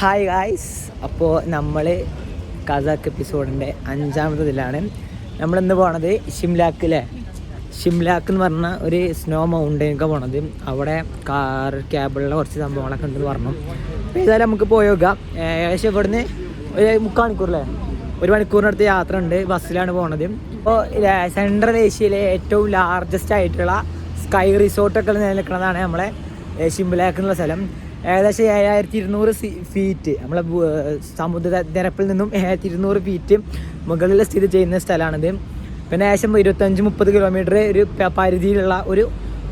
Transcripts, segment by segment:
Hi guys അപ്പോൾ നമ്മൾ Kazakh എപ്പിസോഡിന്റെ അഞ്ചാമത്തതിലാണ്. നമ്മളിന്ന് പോണത് ഷിംലാക്ക് അല്ലേ ഷിംലാക്ക് എന്ന് പറഞ്ഞ ഒരു സ്നോ മൗണ്ടൈനൊക്കെ പോണത്. അവിടെ കാർ ക്യാബിലുള്ള കുറച്ച് സംഭവങ്ങളൊക്കെ ഉണ്ടെന്ന് പറഞ്ഞു. അപ്പോൾ ഏതായാലും നമുക്ക് പോയോക്കാം ഏകദേശം ഇവിടുന്ന് ഒരു മുക്കാൽ മണിക്കൂറല്ലേ ഒരു മണിക്കൂറിനടുത്ത് യാത്ര ഉണ്ട്. ബസ്സിലാണ് പോണത്. അപ്പോൾ സെൻട്രൽ ഏഷ്യയിലെ ഏറ്റവും ലാർജസ്റ്റ് ആയിട്ടുള്ള സ്കൈ റിസോർട്ടൊക്കെ നിലനിൽക്കുന്നതാണ് നമ്മളെ ഷിംലാക്ക് എന്നുള്ള സ്ഥലം. ഏകദേശം ഏഴായിരത്തി ഇരുന്നൂറ് ഫീറ്റ് നമ്മളെ സമുദ്രനിരപ്പിൽ സമുദ്ര നിരപ്പിൽ നിന്നും ഏഴായിരത്തി ഇരുന്നൂറ് ഫീറ്റ് മുകളിൽ സ്ഥിതി ചെയ്യുന്ന സ്ഥലമാണിത്. പിന്നെ ഏകദേശം ഇരുപത്തഞ്ച് മുപ്പത് കിലോമീറ്റർ ഒരു പരിധിയിലുള്ള ഒരു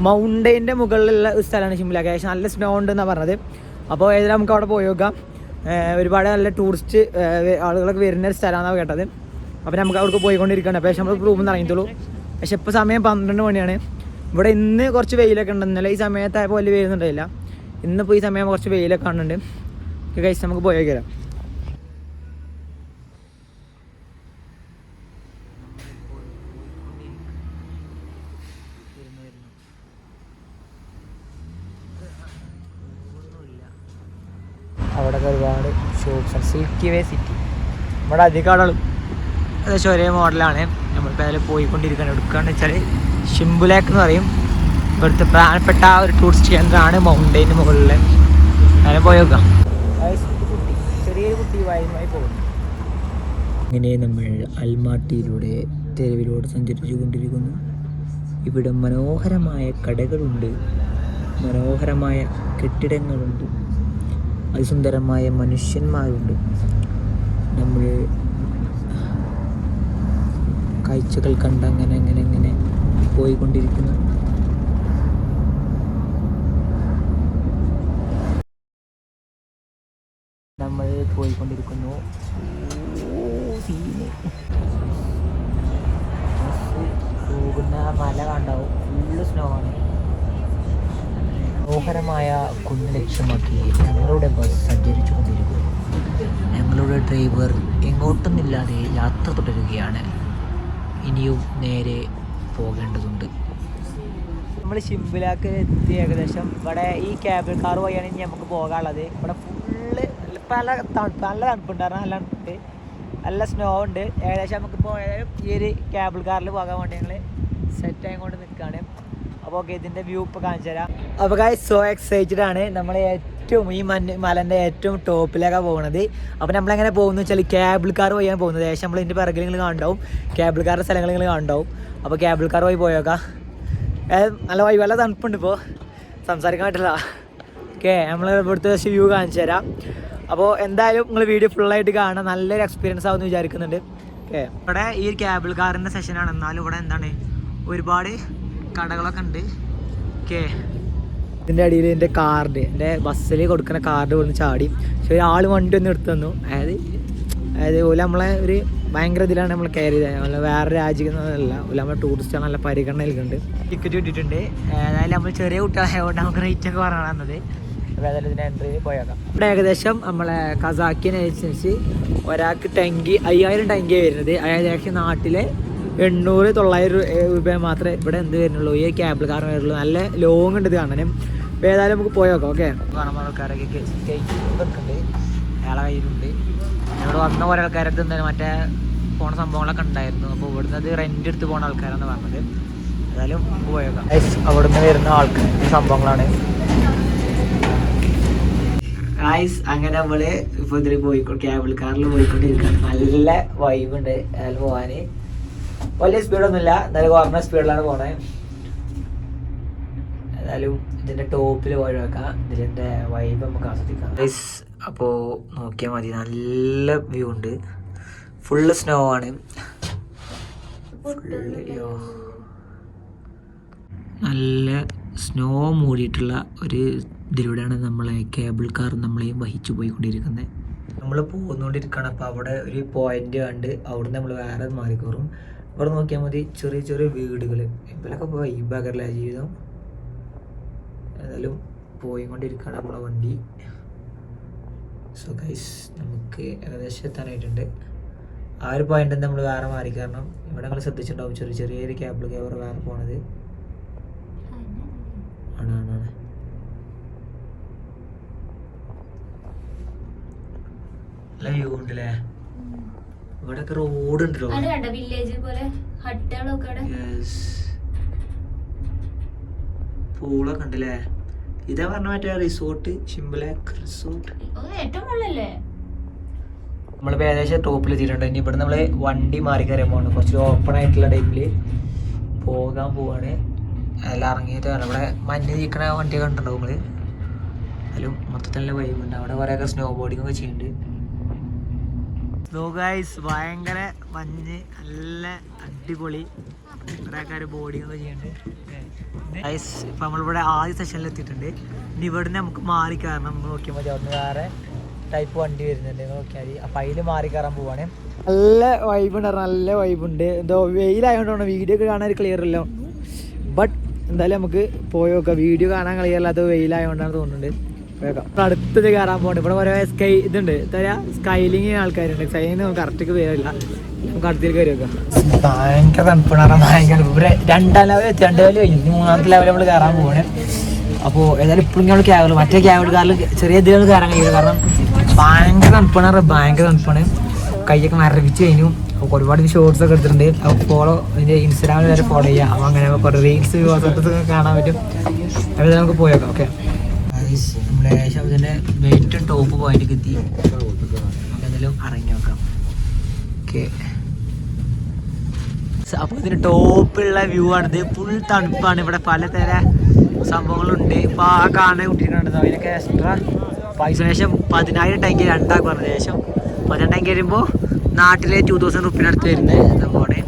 മൗണ്ടൈന്റെ മുകളിലുള്ള ഒരു സ്ഥലമാണ് ഷിംല. ഏകദേശം നല്ല സ്നോ ഉണ്ട് ഉണ്ടെന്നാണ് പറഞ്ഞത്. അപ്പോൾ ഏതായാലും നമുക്ക് അവിടെ പോയി നോക്കാം. ഒരുപാട് നല്ല ടൂറിസ്റ്റ് ആളുകളൊക്കെ വരുന്ന ഒരു സ്ഥലമാണെന്നാണ് കേട്ടത്. അപ്പോൾ നമുക്ക് അവിടെ പോയിക്കൊണ്ടിരിക്കുകയാണ്. പക്ഷേ നമ്മൾ റൂമിൽ നിന്ന് ഇറങ്ങിയിട്ടുള്ളൂ. പക്ഷെ ഇപ്പോൾ സമയം പന്ത്രണ്ട് മണിയാണ്. ഇവിടെ ഇന്ന് കുറച്ച് വെയിലൊക്കെ ഉണ്ട്. ഈ സമയത്തായപ്പോൾ വലിയ വെയിലൊന്നുണ്ടായില്ല ഇന്നിപ്പോൾ ഈ സമയം കുറച്ച് വെയിലൊക്കെ കാണുന്നുണ്ട്. കഴിച്ച് നമുക്ക് പോയി നോക്കിയാലോ. അവിടെ ഒരുപാട് ഷോപ്സ് സിറ്റി വേ സിറ്റി നമ്മുടെ അധികം ആളുകളും ഏകദേശം ഒരേ മോഡലാണ് നമ്മളിപ്പോൾ അതിൽ പോയിക്കൊണ്ടിരിക്കുകയാണ്. എടുക്കുകയെന്ന് വെച്ചാൽ ഷിംബുലേക്ക് എന്ന് പറയും. ഇവിടുത്തെ പ്രധാനപ്പെട്ട ഒരു ടൂറിസ്റ്റ് കേന്ദ്രമാണ് മൗണ്ടൈന് മുകളിൽ അങ്ങനെ പോയി നോക്കാം. കുട്ടി അങ്ങനെ നമ്മൾ അൽമാട്ടിയിലൂടെ തെരുവിലൂടെ സഞ്ചരിച്ചു കൊണ്ടിരിക്കുന്നു ഇവിടെ മനോഹരമായ കടകളുണ്ട്. മനോഹരമായ കെട്ടിടങ്ങളുണ്ട്. അതിസുന്ദരമായ മനുഷ്യന്മാരുണ്ട്. നമ്മൾ കാഴ്ചകൾ കണ്ട് അങ്ങനെ അങ്ങനെ അങ്ങനെ പോയിക്കൊണ്ടിരിക്കുന്നു നമ്മൾ പോയിക്കൊണ്ടിരിക്കുന്നു ഓ, സീന്. ബസ് പോകുന്ന മല കണ്ടാവും ഫുള്ള് സ്നോ ആണ് മനോഹരമായ കുന്ന് ലക്ഷ്യമാക്കി ഞങ്ങളുടെ ബസ് സഞ്ചരിച്ചു കൊണ്ടിരിക്കുന്നു ഞങ്ങളുടെ ഡ്രൈവർ എങ്ങോട്ടൊന്നില്ലാതെ യാത്ര തുടരുകയാണ്. ഇനിയും നേരെ പോകേണ്ടതുണ്ട്. നമ്മൾ ഷിംബിലാക്ക് എത്തി ഏകദേശം. ഇവിടെ ഈ കേബിൾ കാർ വഴിയാണ് ഇനി നമുക്ക് പോകാനുള്ളത്. ഇവിടെ ഫുള്ള് പല തണുപ്പ് നല്ല തണുപ്പുണ്ടായിരുന്നു. നല്ല തണുപ്പുണ്ട്. നല്ല സ്നോ ഉണ്ട്. ഏകദേശം നമുക്ക് പോയാലും ഈ ഒരു കേബിൾ കാറിൽ പോകാൻ വേണ്ടി ഞങ്ങൾ സെറ്റ് ആയിക്കൊണ്ട് നിൽക്കുകയാണ് അപ്പോൾ ഓക്കെ ഇതിന്റെ വ്യൂ ഇപ്പോൾ കാണിച്ചു തരാം. അപ്പോൾ ഗായ് സോ എക്സൈറ്റഡ് ആണ്. നമ്മൾ ഏറ്റവും ഈ മഞ്ഞ് മലന്റെ ഏറ്റവും ടോപ്പിലേക്കാണ് പോകുന്നത് അപ്പോൾ നമ്മളെങ്ങനെ പോകുന്നത് വെച്ചാൽ കേബിൾ കാർ വഴിയാണ് പോകുന്നത്. ഏകദേശം നമ്മൾ ഇതിന്റെ പിറകിൽ നിങ്ങൾ കാണണ്ടാവും കേബിൾ കാറിന്റെ സ്ഥലങ്ങൾ നിങ്ങൾ കാണണ്ടാവും അപ്പോൾ കേബിൾ കാർ വഴി പോയേക്കാം. നല്ല വൈ വല്ല തണുപ്പുണ്ട് ഇപ്പോൾ സംസാരിക്കാൻ പറ്റില്ല. ഓക്കെ നമ്മൾ ഇവിടുത്തെ വ്യൂ കാണിച്ചു തരാം. അപ്പോൾ എന്തായാലും നിങ്ങൾ വീഡിയോ ഫുള്ളായിട്ട് കാണാൻ നല്ലൊരു എക്സ്പീരിയൻസ് ആവുമെന്ന് വിചാരിക്കുന്നുണ്ട്. ഓക്കെ ഇവിടെ ഈ കേബിൾ കാറിന്റെ സെഷനാണ് എന്നാലും ഇവിടെ എന്താണ്? ഒരുപാട് കടകളൊക്കെ ഉണ്ട്. ഓക്കെ. ഇതിന്റെ അടിയിൽ എന്റെ കാർഡ് എന്റെ ബസ്സിൽ കൊടുക്കുന്ന കാർഡ് വന്ന് ചാടി. പക്ഷെ ഒരാൾ വണ്ടി ഒന്ന് എടുത്തു തന്നു. അതായത് അതായത് ഓല നമ്മളെ ഒരു ഭയങ്കര ഇതിലാണ് നമ്മൾ കെയർ ചെയ്തത്. വേറെ രാജ്യങ്ങളല്ല ഓല നമ്മളെ ടൂറിസ്റ്റാണ് നല്ല പരിഗണന നൽകുന്നുണ്ട്. ടിക്കറ്റ് കിട്ടിയിട്ടുണ്ട്. അതായത് നമ്മൾ ചെറിയ കുട്ടികളായതുകൊണ്ട് നമുക്ക് റേറ്റ് ഒക്കെ പറഞ്ഞാൽ തന്നത്. അപ്പോൾ ഏതായാലും ഇതിന്റെ എൻട്രി പോയേക്കാം. ഇവിടെ ഏകദേശം നമ്മളെ കസാക്കിനനുസരിച്ച് ഒരാൾക്ക് ടങ്കി അയ്യായിരം ടെങ്കിയാണ് വരുന്നത്. അതായത് ഏകദേശം നാട്ടിലെ എണ്ണൂറ് തൊള്ളായിരം രൂപ മാത്രമേ ഇവിടെ എന്ത് വരുന്നുള്ളൂ. ഈ ക്യാബിൾ കാർ വരുള്ളൂ നല്ല ലോങ് ഉണ്ട് ഇത് കാണാനും. ഏതായാലും നമുക്ക് പോയേക്കാം ഓക്കെ കാണുമ്പോൾ ആൾക്കാരൊക്കെ അയാളെ കയ്യിലുണ്ട്. ഇവിടെ വന്ന കുറേ ആൾക്കാരൊക്കെ എന്തായാലും മറ്റേ പോണ സംഭവങ്ങളൊക്കെ ഉണ്ടായിരുന്നു. അപ്പോൾ ഇവിടുന്ന് അത് റെന്റ് എടുത്ത് പോണ ആൾക്കാരാണ് പറഞ്ഞത്. ഏതായാലും നമുക്ക് പോയേക്കാം അവിടുന്ന് വരുന്ന ആൾക്കാർ സംഭവങ്ങളാണ്. ഗായ്സ് അങ്ങനെ നമ്മൾ ഇപ്പൊ ഇതിൽ പോയിക്കോ ക്യാബിൾ കാറിൽ പോയിക്കൊണ്ടിരിക്കുകയാണ് നല്ല വൈബ് ഉണ്ട് അതിൽ പോവാന്. വലിയ സ്പീഡൊന്നുമില്ല എന്നാലും കുറഞ്ഞ സ്പീഡിലാണ് പോണേ. ഏതായാലും ഇതിന്റെ ടോപ്പിൽ പോയി വെക്കാം ഇതിന്റെ വൈബ് നമുക്ക് ആസ്വദിക്കാം. ഗൈസ് അപ്പോൾ നോക്കിയാൽ മതി. നല്ല വ്യൂ ഉണ്ട്. ഫുള്ള് സ്നോ ആണ്. നല്ല സ്നോ മൂടിയിട്ടുള്ള ഒരു ഇതിലൂടെയാണ് നമ്മളെ കേബിൾ കാർ നമ്മളെയും വഹിച്ചു പോയിക്കൊണ്ടിരിക്കുന്നത് നമ്മൾ പോകുന്നോണ്ടിരിക്കണം അപ്പോൾ അവിടെ ഒരു പോയിന്റ് കണ്ട് അവിടുന്ന് നമ്മൾ വേറെ മാറിക്കോറും. അവിടെ നോക്കിയാൽ മതി. ചെറിയ ചെറിയ വീടുകൾ ഇവരൊക്കെ വൈബാക്കറില്ല ജീവിതം. ഏതായാലും പോയിക്കൊണ്ടിരിക്കുകയാണ് നമ്മളെ വണ്ടി. സോ ഗൈസ് നമുക്ക് ഏകദേശം എത്താനായിട്ടുണ്ട്. ആ ഒരു പോയിന്റ് നമ്മൾ വേറെ മാറി. കാരണം ഇവിടെ നിങ്ങൾ ശ്രദ്ധിച്ചിട്ടുണ്ടാവും ചെറിയ ചെറിയൊരു ക്യാബിൾ കവർ വേറെ പോണത്. ആണ് ആണ് വ്യൂ ഉണ്ടല്ലേ? ഇവിടെ റോഡ് ഉണ്ടല്ലോ അത് കണ്ട? വില്ലേജ് പോലെ ഹട്ടുകളൊക്കെ അവിടെ. പൂളൊക്കെ ഉണ്ടല്ലേ? ഇതാ പറഞ്ഞ മറ്റേ റിസോർട്ട് ഷിംബലാക്ക് റിസോർട്ട് ഓ, ഏറ്റവും മുകളിലല്ലേ? നമ്മൾ ഏകദേശം ടോപ്പിൽ എത്തിയിട്ടുണ്ട്. ഇനി ഇവിടെ നമ്മൾ വണ്ടി മാറി കയറാൻ പോകണം കുറച്ച് ഓപ്പൺ ആയിട്ടുള്ള ടൈമിൽ പോകാൻ പോവാണ്. എല്ലാം ഇറങ്ങിയിട്ട് വേണം ഇവിടെ മഞ്ഞ് നീക്കണ വണ്ടിയൊക്കെ കണ്ടിട്ടുണ്ടോ നമ്മൾ അതിലും മൊത്തത്തിലുള്ള വൈബുണ്ട് അവിടെ കുറേയൊക്കെ സ്നോ ബോർഡിങ്ങൊക്കെ ഒക്കെ ചെയ്യുന്നുണ്ട് ഗൈസ് ഭയങ്കര മഞ്ഞ് നല്ല അടിപൊളി കുറേ ആൾക്കാർ ബോർഡിംഗ് ഒക്കെ ചെയ്യുന്നുണ്ട് ഗൈസ് ഇപ്പം നമ്മളിവിടെ ആദ്യ സെഷനിൽ എത്തിയിട്ടുണ്ട്. ഇനി ഇവിടുന്ന് നമുക്ക് മാറി കയറണം. നമ്മൾ നോക്കിയാൽ മതി. അവിടുന്ന് വേറെ ടൈപ്പ് വണ്ടി വരുന്നുണ്ട്. നോക്കിയാൽ മതി. അപ്പം അതിൽ മാറി കയറാൻ പോവാണ്. നല്ല വൈബുണ്ട് നല്ല വൈബുണ്ട് എന്തോ വെയിലായതുകൊണ്ടാണ് വീഡിയോ ഒക്കെ കാണാൻ ക്ലിയർ ഇല്ല ബട്ട് എന്തായാലും നമുക്ക് പോയി നോക്കാം. വീഡിയോ കാണാൻ ക്ലിയർ അത് വെയിലായതുകൊണ്ടാണ് തോന്നുന്നുണ്ട്. ഇവിടെ അടുത്തത് കയറാൻ പോകണ്ട ഇവിടെ ഓരോ സ്കൈ ഇതുണ്ട്. തരാ സ്കൈലിങ് ആൾക്കാരുണ്ട്. സൈന് നമുക്ക് കറക്റ്റ് വരില്ല നമുക്ക് അടുത്തേക്ക് കയറി വെക്കാം ഭയങ്കര തണുപ്പാണ് ഭയങ്കര ഇവിടെ രണ്ടാം ലെവൽ രണ്ട് ലെവൽ കഴിഞ്ഞു. മൂന്നാമത്തെ ലെവൽ നമ്മൾ കയറാൻ പോകണേ അപ്പോൾ ഏതായാലും ഇപ്പോഴും നമ്മൾ ക്യാബ് മറ്റേ ക്യാബിൽ കാറിൽ ചെറിയ ഇതിലാണ് കയറാൻ കഴിയില്ല കാരണം ഭയങ്കര തണുപ്പാണ് ഭയങ്കര തണുപ്പാണ്. കൈയൊക്കെ മരവിച്ച് കഴിഞ്ഞു. അപ്പോൾ ഒരുപാട് ഷോർട്സ് ഒക്കെ എടുത്തിട്ടുണ്ട്. അപ്പോൾ ഫോളോ ഇതിന്റെ ഇൻസ്റ്റാഗ്രാമിൽ വരെ ഫോളോ ചെയ്യാം. അങ്ങനെ കുറേ റീൽസ് വാട്സപ്പ് കാണാൻ പറ്റും. അവിടെ നമുക്ക് പോയേക്കാം ഓക്കെ നമ്മളെ ശബ്ദത്തിന്റെ വെയിറ്റ് ടോപ്പ് പോയിന്റ് എത്തി നമുക്ക് എന്തെങ്കിലും ഇറങ്ങി നോക്കാം. ഓക്കെ അപ്പോൾ ഇതിന് ടോപ്പുള്ള വ്യൂ ആണിത് ഫുൾ തണുപ്പാണ്. ഇവിടെ പലതര സംഭവങ്ങളുണ്ട്. ഇപ്പോൾ ആ കാണാൻ കുട്ടിയിട്ടുണ്ട് അതിനൊക്കെ എക്സ്ട്രാ പൈസ. ശേഷം പതിനായിരം ടാങ്കി രണ്ടാക്കും ശേഷം പതിനെട്ടാം വരുമ്പോൾ നാട്ടിലെ ടു തൗസൻഡ് റുപ്പിന് അടുത്ത് വരുന്ന സംഭവമാണ്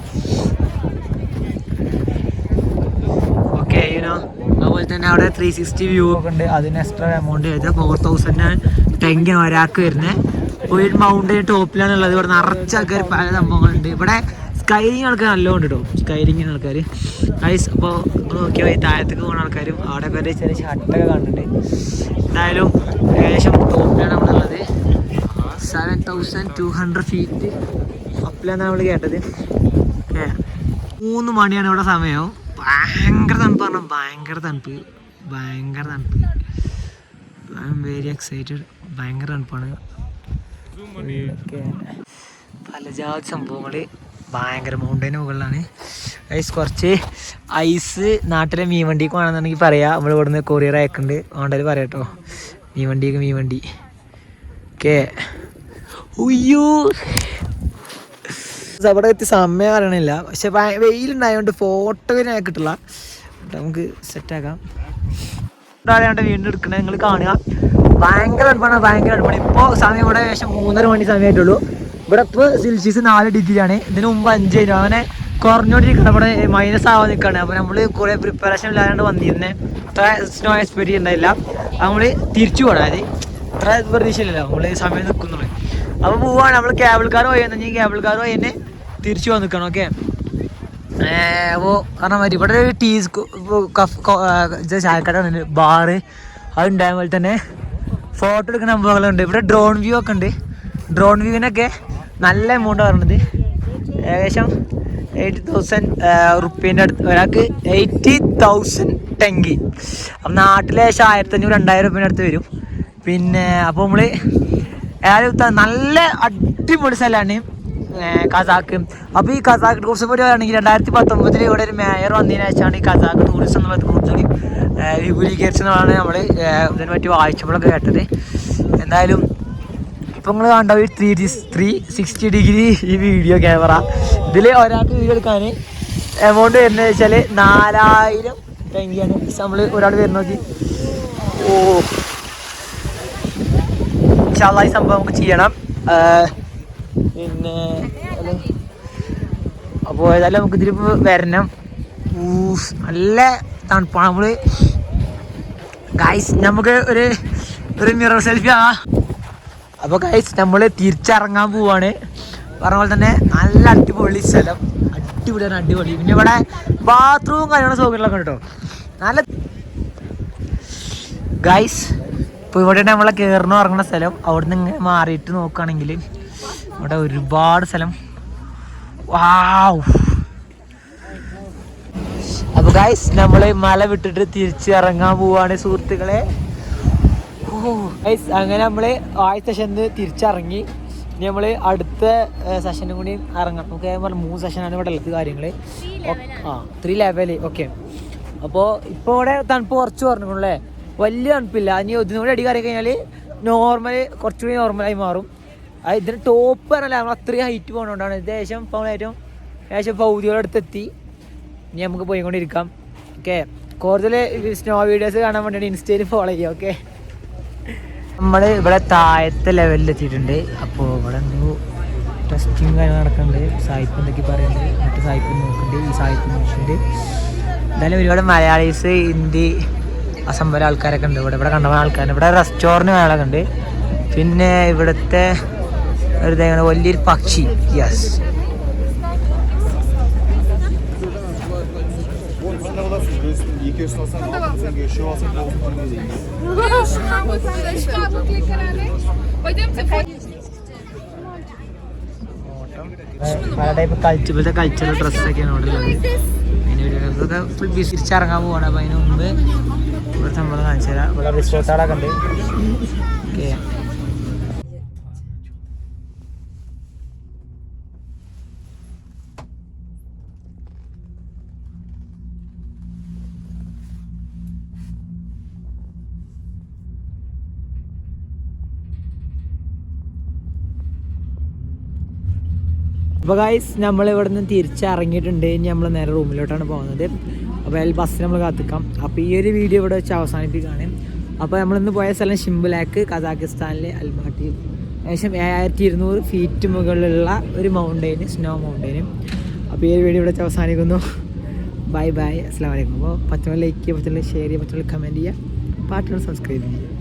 ഓക്കെ യുനോ അതുപോലെ തന്നെ അവിടെ ത്രീ സിക്സ്റ്റി വ്യൂ ഒക്കെ ഉണ്ട്. അതിന് എക്സ്ട്രാ എമൗണ്ട് വരുന്നത് ഫോർ തൗസൻഡ് ടെങ്കിന് ഒരാൾക്ക് വരുന്നത് ഒരു മൗണ്ടൻ ടോപ്പിലാണ് ഉള്ളത്. ഇവിടെ നിറച്ച ആൾക്കാർ പല സംഭവങ്ങളുണ്ട്. ഇവിടെ സ്കൈലിങ് ആൾക്കാർ നല്ലോണം കേട്ടോ സ്കൈലിങ്ങിന് ആൾക്കാർ ഐസ് അപ്പോൾ നോക്കിയാൽ പോയി താഴത്തേക്ക് പോകുന്ന ആൾക്കാരും അവിടെ ഒക്കെ ചെറിയ ഷട്ടൊക്കെ കണ്ടിട്ടുണ്ട് എന്തായാലും ഏകദേശം ടോപ്പിലാണ് അവിടെ ഉള്ളത് seven thousand two hundred feet അപ്പിലാണ് നമ്മൾ കേട്ടത് മൂന്ന് മണിയാണ് ഇവിടെ സമയം. ഭയങ്കര തണുപ്പ് പറഞ്ഞാൽ ഭയങ്കര തണുപ്പ്. ഭയങ്കര തണുപ്പ്. ഐ എം വെരി എക്സൈറ്റഡ് ഭയങ്കര തണുപ്പാണ്. പല ജാതി സംഭവങ്ങൾ ഭയങ്കര മൗണ്ടൈന് മുകളിലാണ്. ഐസ് കുറച്ച് ഐസ് നാട്ടിലെ മീൻ വണ്ടിക്ക് വേണമെന്നുണ്ടെങ്കിൽ പറയാം. നമ്മൾ ഇവിടുന്ന് കൊറിയർ അയക്കുന്നുണ്ട് വേണ്ടത് പറയാം കേട്ടോ മീൻ വണ്ടിക്ക് മീൻ വണ്ടി ഓക്കെ ഉയ്യോ അവിടെ എത്തി സമയം അറിയണില്ല. പക്ഷെ വെയിലുണ്ടായതുകൊണ്ട് ഫോട്ടോ ഞാൻ കിട്ടില്ല. നമുക്ക് സെറ്റാക്കാം അറിയാണ്ട് വീണ്ടും എടുക്കണേ. നിങ്ങൾ കാണുക. ഭയങ്കര അടുപ്പാണ് ഭയങ്കര അടുപ്പാണ് ഇപ്പോൾ സമയം ഇവിടെ ഏകദേശം മൂന്നര മണി സമയമായിട്ടുള്ളൂ. ഇവിടെ ഇപ്പോൾ സെൽഷ്യസ് നാല് ഡിഗ്രിയാണ് ഇതിന് മുമ്പ് അഞ്ച് ആയിരുന്നു അങ്ങനെ കുറഞ്ഞോണ്ടിരിക്കണം ഇവിടെ മൈനസ് ആവാൻ നിൽക്കുകയാണ് അപ്പോൾ നമ്മൾ കുറേ പ്രിപ്പറേഷൻ ഇല്ലാണ്ട് വന്നിരുന്നേ. അത്ര സ്നോ എക്സ്പീരിയൻസ് ഉണ്ടായില്ല. നമ്മൾ തിരിച്ചു പോകണം അതായത് അത്ര പ്രതീക്ഷയില്ലല്ലോ. നമ്മൾ സമയം നിൽക്കുന്നുള്ളൂ അപ്പോൾ പോവാണ്. നമ്മൾ കേബിൾ കാർ പോയി. കേബിൾ കാർ പോയി തന്നെ തിരിച്ചു വന്നിക്കണം ഓക്കെ അപ്പോൾ കാരണം മതി ഇവിടെ ഒരു ടീ ചായക്കട ബാറ് അതുണ്ടായ പോലെ തന്നെ ഫോട്ടോ എടുക്കുന്ന സംഭവങ്ങളുണ്ട് ഇവിടെ ഡ്രോൺ വ്യൂ ഒക്കെ ഉണ്ട്. ഡ്രോൺ വ്യൂവിനൊക്കെ നല്ല എമൗണ്ട് പറഞ്ഞത്. ഏകദേശം എയ്റ്റി തൗസൻഡ് റുപ്പീന്റെ അടുത്ത് ഒരാൾക്ക് എയ്റ്റി തൗസൻഡ് ടെങ്കി. അപ്പം നാട്ടിലെ ഏകദേശം ആയിരത്തി അഞ്ഞൂറ് രണ്ടായിരം റുപ്യേന്റെ അടുത്ത് വരും. പിന്നെ അപ്പോൾ നമ്മൾ ഏതായാലും നല്ല അടിപൊളി സ്ഥലമാണ്. കസാക്ക്. അപ്പോൾ ഈ കസാക്ക് ടൂറിസം പറയുകയാണെങ്കിൽ രണ്ടായിരത്തി പത്തൊമ്പതിൽ ഇവിടെ ഒരു മേയർ വന്നതിന് ശേഷമാണ് ഈ കസാക്ക് ടൂറിസം എന്നുള്ളത് കൂടുതൽ വിപുലീകരിച്ചെന്നാണ് നമ്മൾ ഇതിനെ പറ്റി വായിച്ചപ്പോഴൊക്കെ കേട്ടത്. എന്തായാലും ഇപ്പം നിങ്ങൾ കണ്ട ഒരു ത്രീ ത്രീ സിക്സ്റ്റി ഡിഗ്രി ഈ വീഡിയോ ക്യാമറ ഇതിൽ ഒരാൾക്ക് വീഡിയോ എടുക്കാൻ എമൗണ്ട് വരുന്നത് വെച്ചാൽ നാലായിരം ടെങ്കിയാണ് നമ്മൾ ഒരാൾ വരുന്ന നോക്കി. ഓ. ഈ സംഭവം നമുക്ക് ചെയ്യണം. പിന്നെ അപ്പോൾ ഏതായാലും നമുക്ക് ഇതിലിപ്പോൾ വരണം. ഊസ് നല്ല തണുപ്പാണ്. നമ്മൾ ഗൈസ് നമുക്ക് ഒരു ഒരു മിറർ സെൽഫി ആ. അപ്പോൾ ഗൈസ് നമ്മൾ തിരിച്ചിറങ്ങാൻ പോവാണ്. പറഞ്ഞ പോലെ തന്നെ നല്ല അടിപൊളി സ്ഥലം. അടിപൊളിയാണ് അടിപൊളി. പിന്നെ ഇവിടെ ബാത്റൂം കാര്യങ്ങളും സൗകര്യങ്ങളൊക്കെ കേട്ടോ. നല്ല ഗൈസ് ഇപ്പോൾ ഇവിടെ നമ്മളെ കയറണ ഇറങ്ങുന്ന സ്ഥലം അവിടെ നിന്ന് ഇങ്ങനെ മാറിയിട്ട് നോക്കുകയാണെങ്കിൽ ഇവിടെ ഒരുപാട് സ്ഥലം വാവ് അപ്പോൾ ഗൈസ് നമ്മൾ മല വിട്ടിട്ട് തിരിച്ച് ഇറങ്ങാൻ പോവാണ് സുഹൃത്തുക്കളെ. ഗൈസ് അങ്ങനെ നമ്മൾ ആദ്യ സെഷനിൽ തിരിച്ചിറങ്ങി. ഇനി നമ്മൾ അടുത്ത സെഷനും കൂടി ഇറങ്ങണം നമുക്ക് മൂന്ന് സെഷനാണ് ഇവിടെ ഉള്ളത് കാര്യങ്ങൾ ആ ത്രീ ലെവൽ ഓക്കെ അപ്പോൾ ഇപ്പോൾ ഇവിടെ തണുപ്പ് കുറച്ച് പറഞ്ഞിട്ടുള്ളേ വലിയ തണുപ്പില്ല. ഇനി ഒന്നും കൂടി അടി കയറി കഴിഞ്ഞാൽ നോർമൽ കുറച്ചുകൂടി നോർമലായി മാറും. ഇതിന് ടോപ്പ് പറഞ്ഞല്ല നമ്മൾ അത്രയും ഹൈറ്റ് പോകണോണ്ടാണ് ഏകദേശം ഇപ്പോൾ ഏറ്റവും ഏകദേശം പൗതിയോടടുത്തെത്തി ഇനി നമുക്ക് പോയിക്കൊണ്ടിരിക്കാം. ഓക്കെ കൂടുതൽ സ്നോ വീഡിയോസ് കാണാൻ വേണ്ടിയിട്ട് ഇൻസ്റ്റയിൽ ഫോളോ ചെയ്യാം. ഓക്കെ നമ്മൾ ഇവിടെ താഴത്തെ ലെവലിൽ എത്തിയിട്ടുണ്ട്. അപ്പോൾ ഇവിടെ എന്തോ ടെസ്റ്റിങ് കാര്യങ്ങൾ നടക്കുന്നുണ്ട് സായിപ്പ് എന്തൊക്കെ പറയുന്നുണ്ട് മറ്റു സായിപ്പ് നോക്കുന്നുണ്ട് ഈ സായിപ്പ് നോക്കുന്നുണ്ട് എന്തായാലും ഒരുപാട് മലയാളീസ് ഹിന്ദി അസംബര ആൾക്കാരൊക്കെ ഉണ്ട് ഇവിടെ. ഇവിടെ കണ്ടമാന ആൾക്കാരുണ്ട് ഇവിടെ റെസ്റ്റോറന്റ് മേളൊക്കെ ഉണ്ട്. പിന്നെ ഇവിടുത്തെ ഇതേങ്ങനെ വലിയൊരു പക്ഷി. യെസ് ടൈപ്പ് ഇപ്പോഴത്തെ കൾച്ചറൽ ഡ്രസ്സൊക്കെയാണ് ഇവിടെ ഉള്ളത്. അതിന് ഫുൾ വിസിരിച്ചിറങ്ങാൻ പോവാണ്. അപ്പം അതിന് മുമ്പ് ഇവിടെ സംഭവം കാണിച്ചു തരാം ഇവിടെ റിസോർട്ടുകളൊക്കെ ഉണ്ട്. ഓക്കെ അപ്പോൾ ഗായ്സ് നമ്മൾ ഇവിടെ നിന്ന് തിരിച്ചിറങ്ങിയിട്ടുണ്ട്. ഇനി നമ്മൾ നേരെ റൂമിലോട്ടാണ് പോകുന്നത്. അപ്പോൾ അതിൽ ബസ് നമ്മൾ കാത്തിക്കാം. അപ്പോൾ ഈ ഒരു വീഡിയോ ഇവിടെ വെച്ച് അവസാനിപ്പിക്കുകയാണ്. അപ്പോൾ നമ്മളിന്ന് പോയ സ്ഥലം ഷിംബുലാക്ക് കസാഖിസ്ഥാനിലെ അൽമാട്ടി ഏകദേശം ഏഴായിരത്തി ഇരുന്നൂറ് ഫീറ്റ് മുകളിലുള്ള ഒരു മൗണ്ടെയിന് സ്നോ മൗണ്ടെയിനും അപ്പോൾ ഈ ഒരു വീഡിയോ ഇവിടെ വെച്ച് അവസാനിക്കുന്നു. ബൈ ബൈ അസ്സാം വലൈക്കും അപ്പോൾ പറ്റുള്ള ലൈക്ക് ചെയ്യുക പറ്റുള്ള ഷെയർ ചെയ്യുക പറ്റുള്ള കമന്റ് ചെയ്യുക. പാട്ടുകൾ സബ്സ്ക്രൈബ് ചെയ്യുക.